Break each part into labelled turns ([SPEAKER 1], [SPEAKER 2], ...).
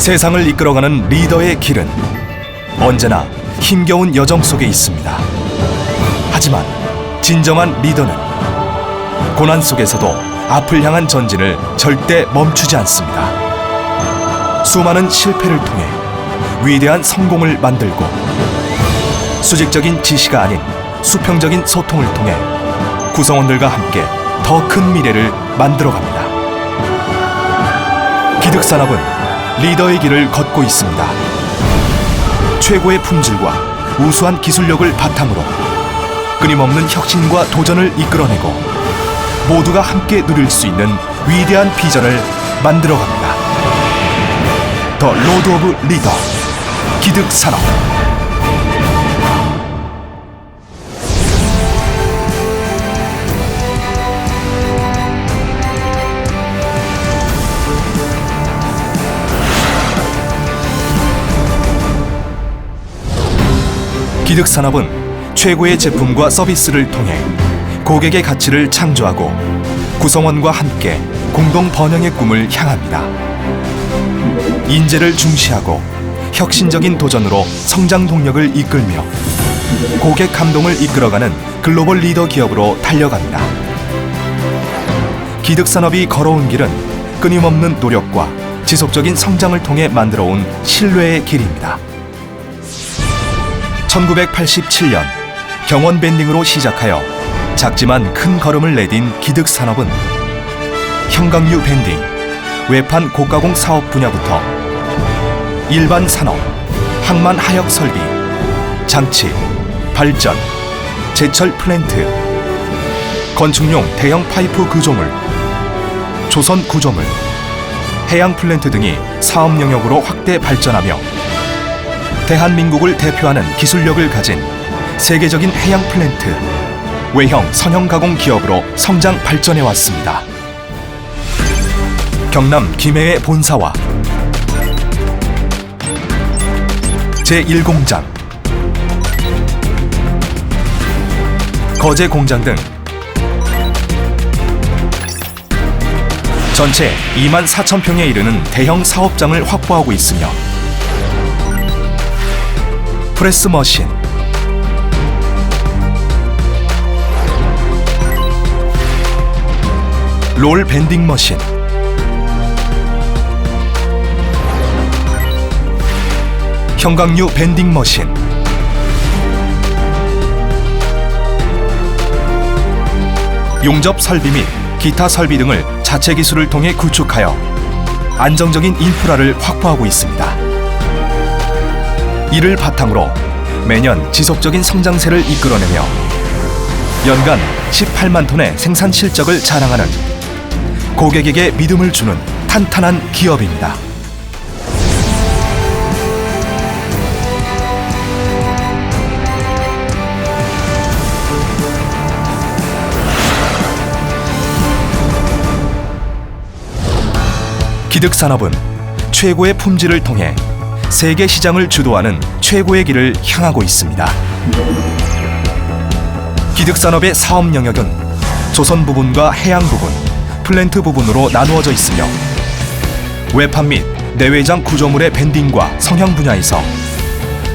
[SPEAKER 1] 세상을 이끌어가는 리더의 길은 언제나 힘겨운 여정 속에 있습니다. 하지만 진정한 리더는 고난 속에서도 앞을 향한 전진을 절대 멈추지 않습니다. 수많은 실패를 통해 위대한 성공을 만들고 수직적인 지시가 아닌 수평적인 소통을 통해 구성원들과 함께 더 큰 미래를 만들어 갑니다. 기득산업은 리더의 길을 걷고 있습니다. 최고의 품질과 우수한 기술력을 바탕으로 끊임없는 혁신과 도전을 이끌어내고 모두가 함께 누릴 수 있는 위대한 비전을 만들어갑니다. 더 로드 오브 리더 기득산업 기득산업은 최고의 제품과 서비스를 통해 고객의 가치를 창조하고 구성원과 함께 공동 번영의 꿈을 향합니다. 인재를 중시하고 혁신적인 도전으로 성장 동력을 이끌며 고객 감동을 이끌어가는 글로벌 리더 기업으로 달려갑니다. 기득산업이 걸어온 길은 끊임없는 노력과 지속적인 성장을 통해 만들어 온 신뢰의 길입니다. 1987년 경원 밴딩으로 시작하여 작지만 큰 걸음을 내딘 기득 산업은 형광유 밴딩, 외판 고가공 사업 분야부터 일반 산업, 항만 하역 설비, 장치, 발전, 제철 플랜트, 건축용 대형 파이프 구조물, 조선 구조물, 해양 플랜트 등이 사업 영역으로 확대 발전하며 대한민국을 대표하는 기술력을 가진 세계적인 해양 플랜트, 외형 선형 가공 기업으로 성장 발전해 왔습니다. 경남 김해의 본사와 제1공장, 거제 공장 등 전체 2만 4천 평에 이르는 대형 사업장을 확보하고 있으며 프레스 머신, 롤 밴딩 머신, 형광유 밴딩 머신, 용접 설비 및 기타 설비 등을 자체 기술을 통해 구축하여 안정적인 인프라를 확보하고 있습니다. 이를 바탕으로 매년 지속적인 성장세를 이끌어내며 연간 18만 톤의 생산 실적을 자랑하는 고객에게 믿음을 주는 탄탄한 기업입니다. 기득산업은 최고의 품질을 통해 세계 시장을 주도하는 최고의 길을 향하고 있습니다. 기득산업의 사업 영역은 조선 부분과 해양 부분, 플랜트 부분으로 나누어져 있으며 외판 및 내외장 구조물의 밴딩과 성형 분야에서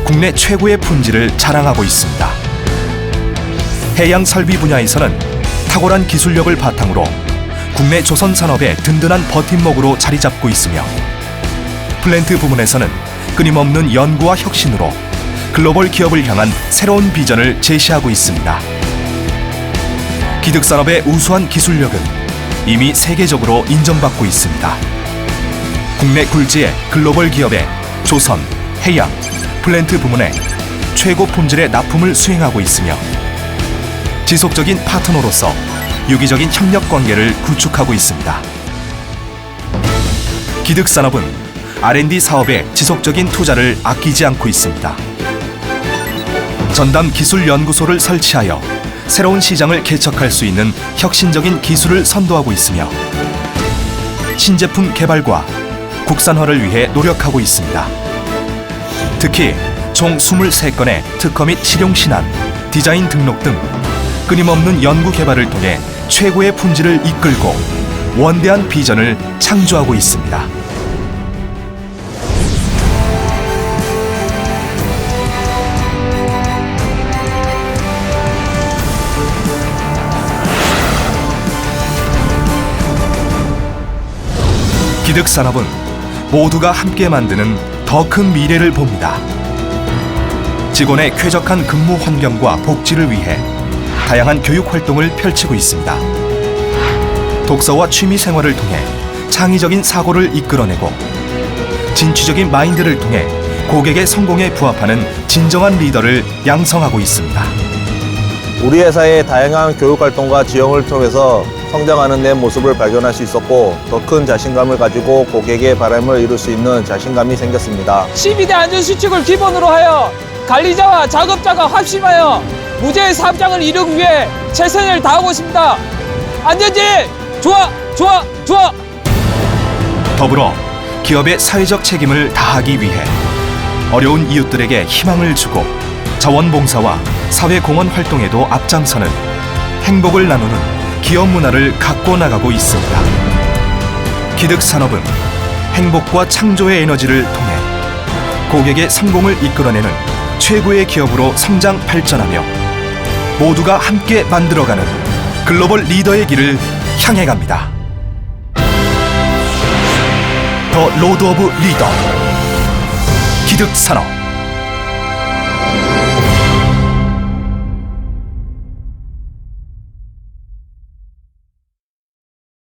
[SPEAKER 1] 국내 최고의 품질을 자랑하고 있습니다. 해양 설비 분야에서는 탁월한 기술력을 바탕으로 국내 조선 산업의 든든한 버팀목으로 자리 잡고 있으며 플랜트 부문에서는 끊임없는 연구와 혁신으로 글로벌 기업을 향한 새로운 비전을 제시하고 있습니다. 기득산업의 우수한 기술력은 이미 세계적으로 인정받고 있습니다. 국내 굴지의 글로벌 기업의 조선, 해양, 플랜트 부문에 최고 품질의 납품을 수행하고 있으며 지속적인 파트너로서 유기적인 협력 관계를 구축하고 있습니다. 기득산업은 R&D 사업에 지속적인 투자를 아끼지 않고 있습니다. 전담 기술 연구소를 설치하여 새로운 시장을 개척할 수 있는 혁신적인 기술을 선도하고 있으며 신제품 개발과 국산화를 위해 노력하고 있습니다. 특히 총 23건의 특허 및 실용 신안, 디자인 등록 등 끊임없는 연구 개발을 통해 최고의 품질을 이끌고 원대한 비전을 창조하고 있습니다. 기득 산업은 모두가 함께 만드는 더 큰 미래를 봅니다. 직원의 쾌적한 근무 환경과 복지를 위해 다양한 교육 활동을 펼치고 있습니다. 독서와 취미 생활을 통해 창의적인 사고를 이끌어내고 진취적인 마인드를 통해 고객의 성공에 부합하는 진정한 리더를 양성하고 있습니다.
[SPEAKER 2] 우리 회사의 다양한 교육 활동과 지원을 통해서 성장하는 내 모습을 발견할 수 있었고 더 큰 자신감을 가지고 고객의 바람을 이룰 수 있는 자신감이 생겼습니다.
[SPEAKER 3] 12대 안전수칙을 기본으로 하여 관리자와 작업자가 합심하여 무죄의 사업장을 이루기 위해 최선을 다하고 있습니다. 안전지 좋아 좋아 좋아
[SPEAKER 1] 더불어 기업의 사회적 책임을 다하기 위해 어려운 이웃들에게 희망을 주고 자원봉사와 사회공헌 활동에도 앞장서는 행복을 나누는 기업 문화를 갖고 나가고 있습니다. 기득 산업은 행복과 창조의 에너지를 통해 고객의 성공을 이끌어내는 최고의 기업으로 성장 발전하며 모두가 함께 만들어가는 글로벌 리더의 길을 향해 갑니다. 더 로드 오브 리더 기득 산업